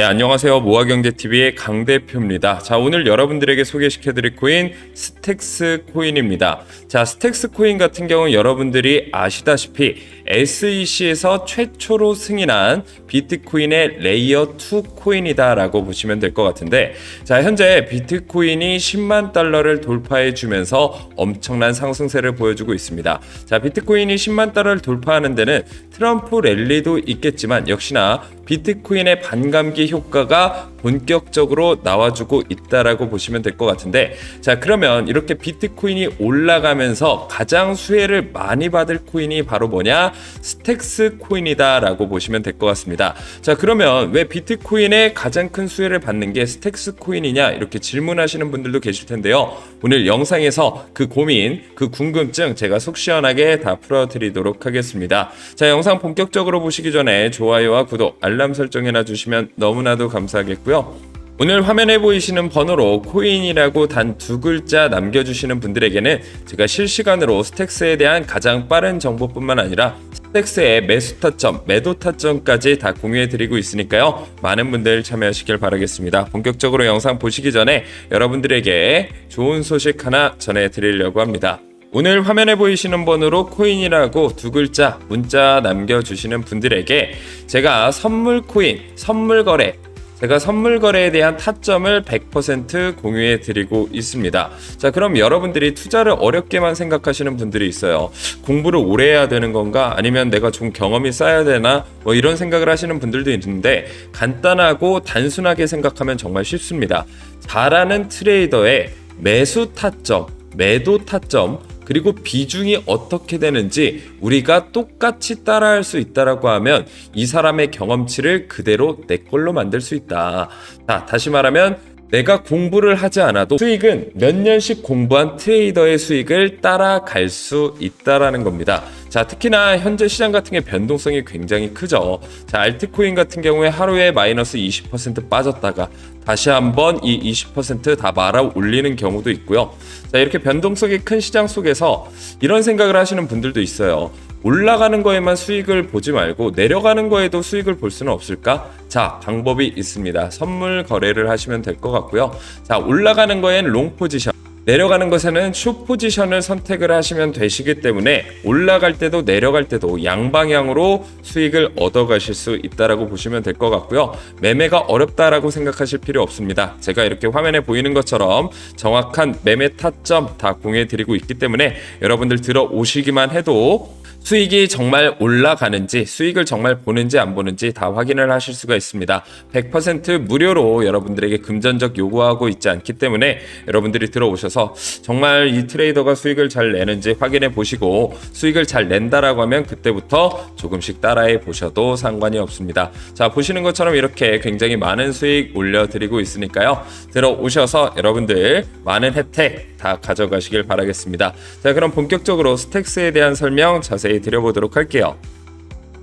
네, 안녕하세요. 모아경제TV의 강 대표입니다. 자, 오늘 여러분들에게 소개시켜 드릴 코인 스택스 코인입니다. 자, 스택스 코인 같은 경우는 여러분들이 아시다시피 SEC에서 최초로 승인한 비트코인의 레이어 2 코인이다라고 보시면 될 것 같은데, 자, 현재 비트코인이 10만 달러를 돌파해 주면서 엄청난 상승세를 보여주고 있습니다. 자, 비트코인이 10만 달러를 돌파하는 데는 트럼프 랠리도 있겠지만 역시나 비트코인의 반감기 효과가 본격적으로 나와주고 있다라고 보시면 될 것 같은데 자 그러면 이렇게 비트코인이 올라가면서 가장 수혜를 많이 받을 코인이 바로 뭐냐 스택스 코인이다라고 보시면 될 것 같습니다. 자 그러면 왜 비트코인의 가장 큰 수혜를 받는 게 스택스 코인이냐? 이렇게 질문하시는 분들도 계실 텐데요. 오늘 영상에서 그 고민 그 궁금증 제가 속 시원하게 다 풀어드리도록 하겠습니다. 자 영상 본격적으로 보시기 전에 좋아요와 구독 알람 설정해놔 주시면 너무나도 감사하겠고요. 오늘 화면에 보이시는 번호로 코인이라고 단 두 글자 남겨주시는 분들에게는 제가 실시간으로 스택스에 대한 가장 빠른 정보뿐만 아니라 스택스의 매수 타점, 매도 타점까지 다 공유해 드리고 있으니까요. 많은 분들 참여하시길 바라겠습니다. 본격적으로 영상 보시기 전에 여러분들에게 좋은 소식 하나 전해 드리려고 합니다. 오늘 화면에 보이시는 번호로 코인이라고 두 글자 문자 남겨주시는 분들에게 제가 선물 코인, 선물 거래, 제가 선물 거래에 대한 타점을 100% 공유해 드리고 있습니다. 자, 그럼 여러분들이 투자를 어렵게만 생각하시는 분들이 있어요. 공부를 오래 해야 되는 건가? 아니면 내가 좀 경험이 쌓여야 되나? 뭐 이런 생각을 하시는 분들도 있는데 간단하고 단순하게 생각하면 정말 쉽습니다. 잘하는 트레이더의 매수 타점, 매도 타점, 그리고 비중이 어떻게 되는지 우리가 똑같이 따라할 수 있다라고 하면 이 사람의 경험치를 그대로 내 걸로 만들 수 있다. 자, 다시 말하면 내가 공부를 하지 않아도 수익은 몇 년씩 공부한 트레이더의 수익을 따라갈 수 있다라는 겁니다. 자, 특히나 현재 시장 같은 게 변동성이 굉장히 크죠. 자, 알트코인 같은 경우에 하루에 마이너스 20% 빠졌다가 다시 한번 이 20%다 말아 올리는 경우도 있고요. 자, 이렇게 변동성이 큰 시장 속에서 이런 생각을 하시는 분들도 있어요. 올라가는 거에만 수익을 보지 말고 내려가는 거에도 수익을 볼 수는 없을까? 자, 방법이 있습니다. 선물 거래를 하시면 될 것 같고요. 자, 올라가는 거엔 롱 포지션. 내려가는 것에는 숏 포지션을 선택을 하시면 되시기 때문에 올라갈 때도 내려갈 때도 양방향으로 수익을 얻어 가실 수 있다라고 보시면 될 것 같고요. 매매가 어렵다라고 생각하실 필요 없습니다. 제가 이렇게 화면에 보이는 것처럼 정확한 매매 타점 다 공유해 드리고 있기 때문에 여러분들 들어오시기만 해도 수익이 정말 올라가는지 수익을 정말 보는지 안 보는지 다 확인을 하실 수가 있습니다. 100% 무료로 여러분들에게 금전적 요구하고 있지 않기 때문에 여러분들이 들어오셔서 정말 이 트레이더가 수익을 잘 내는지 확인해 보시고 수익을 잘 낸다라고 하면 그때부터 조금씩 따라해 보셔도 상관이 없습니다. 자, 보시는 것처럼 이렇게 굉장히 많은 수익 올려드리고 있으니까요. 들어오셔서 여러분들 많은 혜택 다 가져가시길 바라겠습니다. 자, 그럼 본격적으로 스택스에 대한 설명 자세히 드려보도록 할게요.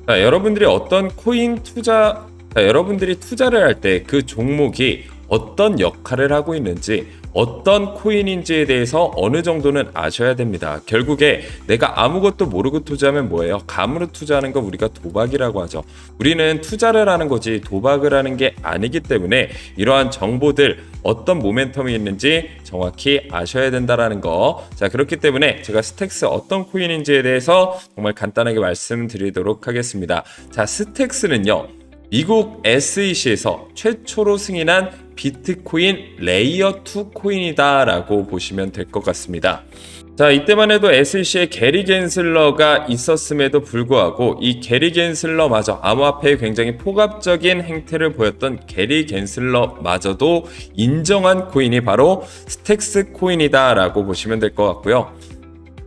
자, 여러분들이 어떤 코인 투자, 자, 여러분들이 투자를 할 때 그 종목이 어떤 역할을 하고 있는지 어떤 코인인지에 대해서 어느 정도는 아셔야 됩니다. 결국에 내가 아무것도 모르고 투자하면 뭐예요? 감으로 투자하는 거 우리가 도박이라고 하죠. 우리는 투자를 하는 거지 도박을 하는 게 아니기 때문에 이러한 정보들 어떤 모멘텀이 있는지 정확히 아셔야 된다라는 거. 자, 그렇기 때문에 제가 스택스 어떤 코인인지에 대해서 정말 간단하게 말씀드리도록 하겠습니다. 자, 스택스는요. 미국 SEC에서 최초로 승인한 비트코인 레이어 2 코인이다라고 보시면 될 것 같습니다. 자, 이때만 해도 SEC에 게리 겐슬러가 있었음에도 불구하고 이 게리 겐슬러마저 암호화폐에 굉장히 포갑적인 행태를 보였던 게리 겐슬러마저도 인정한 코인이 바로 스택스 코인이다라고 보시면 될 것 같고요.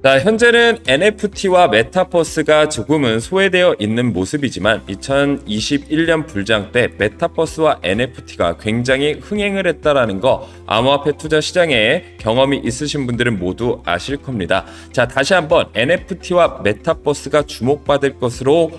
자, 현재는 NFT와 메타버스가 조금은 소외되어 있는 모습이지만 2021년 불장 때 메타버스와 NFT가 굉장히 흥행을 했다라는 거 암호화폐 투자 시장에 경험이 있으신 분들은 모두 아실 겁니다. 자, 다시 한번 NFT와 메타버스가 주목받을 것으로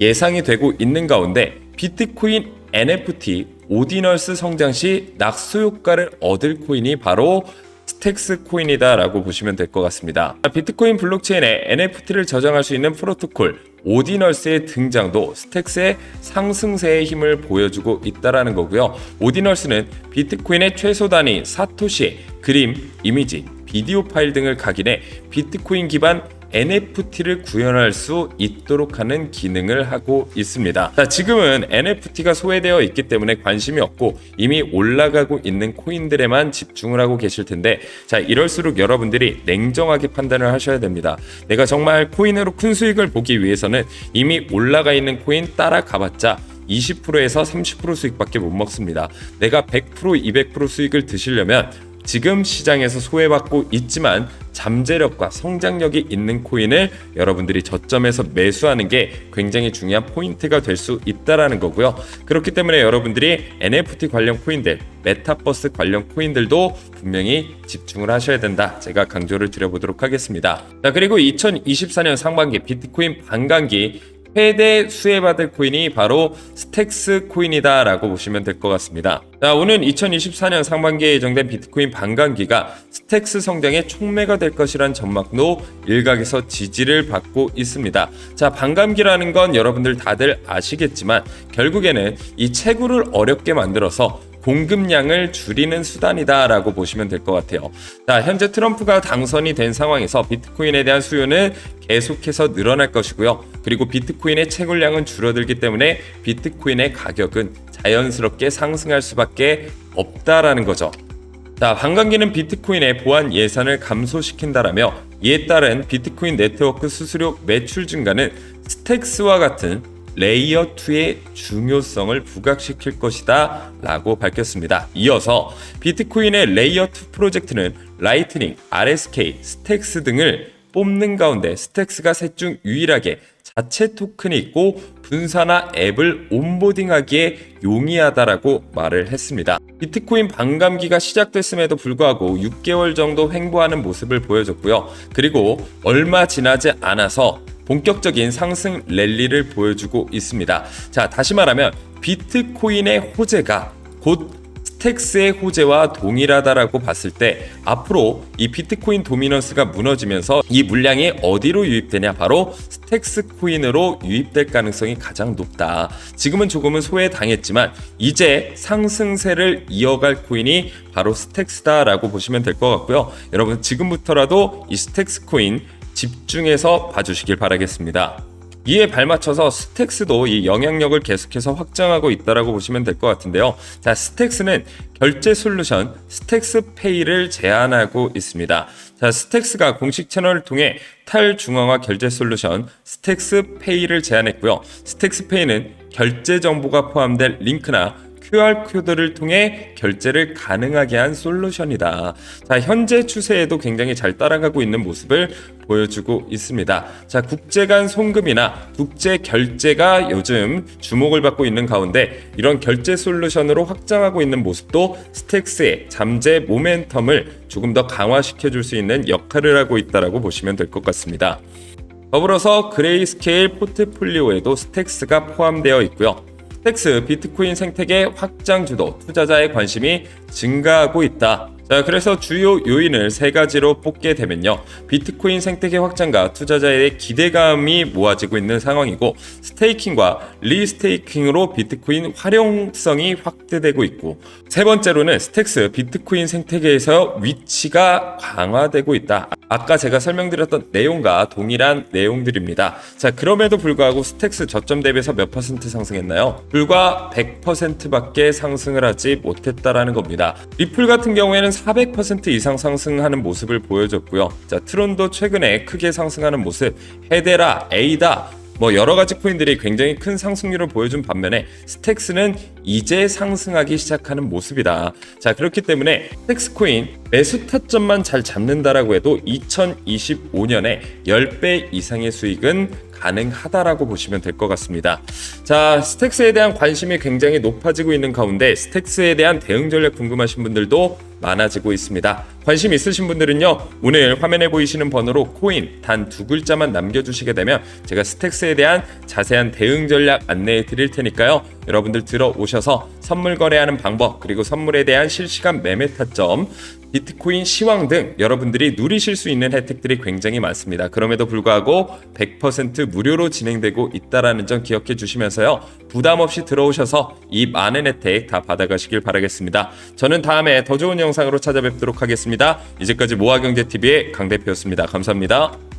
예상이 되고 있는 가운데 비트코인 NFT 오디널스 성장 시 낙수 효과를 얻을 코인이 바로 스택스 코인이다라고 보시면 될 것 같습니다. 비트코인 블록체인에 NFT를 저장할 수 있는 프로토콜 오디널스의 등장도 스택스의 상승세의 힘을 보여주고 있다라는 거고요. 오디널스는 비트코인의 최소 단위 사토시, 그림, 이미지, 비디오 파일 등을 각인해 비트코인 기반 NFT를 구현할 수 있도록 하는 기능을 하고 있습니다. 자, 지금은 NFT가 소외되어 있기 때문에 관심이 없고 이미 올라가고 있는 코인들에만 집중을 하고 계실 텐데 자, 이럴수록 여러분들이 냉정하게 판단을 하셔야 됩니다. 내가 정말 코인으로 큰 수익을 보기 위해서는 이미 올라가 있는 코인 따라가봤자 20%에서 30% 수익밖에 못 먹습니다. 내가 100% 200% 수익을 드시려면 지금 시장에서 소외받고 있지만 잠재력과 성장력이 있는 코인을 여러분들이 저점에서 매수하는 게 굉장히 중요한 포인트가 될 수 있다라는 거고요. 그렇기 때문에 여러분들이 NFT 관련 코인들, 메타버스 관련 코인들도 분명히 집중을 하셔야 된다. 제가 강조를 드려보도록 하겠습니다. 자, 그리고 2024년 상반기 비트코인 반감기 최대 수혜받을 코인이 바로 스택스 코인이다라고 보시면 될 것 같습니다. 자, 오는 2024년 상반기에 예정된 비트코인 반감기가 스택스 성장의 촉매가 될 것이란 전망도 일각에서 지지를 받고 있습니다. 자, 반감기라는 건 여러분들 다들 아시겠지만 결국에는 이 채굴을 어렵게 만들어서 공급량을 줄이는 수단이다라고 보시면 될 것 같아요. 자, 현재 트럼프가 당선이 된 상황에서 비트코인에 대한 수요는 계속해서 늘어날 것이고요. 그리고 비트코인의 채굴량은 줄어들기 때문에 비트코인의 가격은 자연스럽게 상승할 수밖에 없다라는 거죠. 자, 반감기는 비트코인의 보안 예산을 감소시킨다라며 이에 따른 비트코인 네트워크 수수료 매출 증가는 스택스와 같은 레이어 2의 중요성을 부각시킬 것이다 라고 밝혔습니다. 이어서 비트코인의 레이어 2 프로젝트는 라이트닝, RSK, 스택스 등을 뽑는 가운데 스택스가 셋 중 유일하게 자체 토큰이 있고 분사나 앱을 온보딩하기에 용이하다라고 말을 했습니다. 비트코인 반감기가 시작됐음에도 불구하고 6개월 정도 횡보하는 모습을 보여줬고요. 그리고 얼마 지나지 않아서 본격적인 상승 랠리를 보여주고 있습니다. 자, 다시 말하면 비트코인의 호재가 곧 스택스의 호재와 동일하다라고 봤을 때 앞으로 이 비트코인 도미넌스가 무너지면서 이 물량이 어디로 유입되냐 바로 스택스 코인으로 유입될 가능성이 가장 높다. 지금은 조금은 소외당했지만 이제 상승세를 이어갈 코인이 바로 스택스다라고 보시면 될 것 같고요. 여러분 지금부터라도 이 스택스 코인 집중해서 봐주시길 바라겠습니다. 이에 발맞춰서 스택스도 이 영향력을 계속해서 확장하고 있다라고 보시면 될 것 같은데요. 자, 스택스는 결제 솔루션 스택스 페이를 제안하고 있습니다. 자, 스택스가 공식 채널을 통해 탈중앙화 결제 솔루션 스택스 페이를 제안했고요. 스택스 페이는 결제 정보가 포함된 링크나 QR 코드를 통해 결제를 가능하게 한 솔루션이다. 자, 현재 추세에도 굉장히 잘 따라가고 있는 모습을 보여주고 있습니다. 자, 국제 간 송금이나 국제 결제가 요즘 주목을 받고 있는 가운데 이런 결제 솔루션으로 확장하고 있는 모습도 스택스의 잠재 모멘텀을 조금 더 강화시켜 줄 수 있는 역할을 하고 있다라고 보시면 될 것 같습니다. 더불어서 그레이스케일 포트폴리오에도 스택스가 포함되어 있고요. 스택스 비트코인 생태계 확장 주도 투자자의 관심이 증가하고 있다. 자, 그래서 주요 요인을 세 가지로 뽑게 되면요. 비트코인 생태계 확장과 투자자의 기대감이 모아지고 있는 상황이고, 스테이킹과 리스테이킹으로 비트코인 활용성이 확대되고 있고, 세 번째로는 스택스 비트코인 생태계에서 위치가 강화되고 있다. 아까 제가 설명드렸던 내용과 동일한 내용들입니다. 자, 그럼에도 불구하고 스택스 저점 대비해서 몇 퍼센트 상승했나요? 불과 100%밖에 상승을 하지 못했다라는 겁니다. 리플 같은 경우에는 400% 이상 상승하는 모습을 보여줬고요. 자, 트론도 최근에 크게 상승하는 모습, 헤데라, 에이다, 뭐 여러 가지 코인들이 굉장히 큰 상승률을 보여준 반면에 스택스는 이제 상승하기 시작하는 모습이다. 자 그렇기 때문에 스택스 코인 매수 타점만 잘 잡는다라고 해도 2025년에 10배 이상의 수익은 가능하다라고 보시면 될 것 같습니다. 자, 스택스에 대한 관심이 굉장히 높아지고 있는 가운데 스택스에 대한 대응 전략 궁금하신 분들도 많아지고 있습니다. 관심 있으신 분들은요, 오늘 화면에 보이시는 번호로 코인 단 두 글자만 남겨주시게 되면 제가 스택스에 대한 자세한 대응 전략 안내해 드릴 테니까요. 여러분들 들어오셔서 선물 거래하는 방법, 그리고 선물에 대한 실시간 매매 타점, 비트코인 시황 등 여러분들이 누리실 수 있는 혜택들이 굉장히 많습니다. 그럼에도 불구하고 100% 무료로 진행되고 있다라는 점 기억해 주시면서요. 부담 없이 들어오셔서 이 많은 혜택 다 받아가시길 바라겠습니다. 저는 다음에 더 좋은 영상으로 찾아뵙도록 하겠습니다. 이제까지 모아경제TV의 강 대표였습니다. 감사합니다.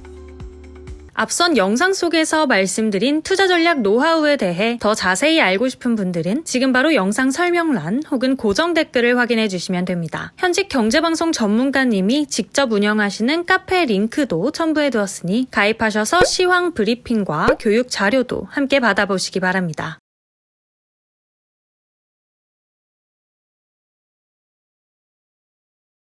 앞선 영상 속에서 말씀드린 투자 전략 노하우에 대해 더 자세히 알고 싶은 분들은 지금 바로 영상 설명란 혹은 고정 댓글을 확인해 주시면 됩니다. 현직 경제방송 전문가님이 직접 운영하시는 카페 링크도 첨부해 두었으니 가입하셔서 시황 브리핑과 교육 자료도 함께 받아보시기 바랍니다.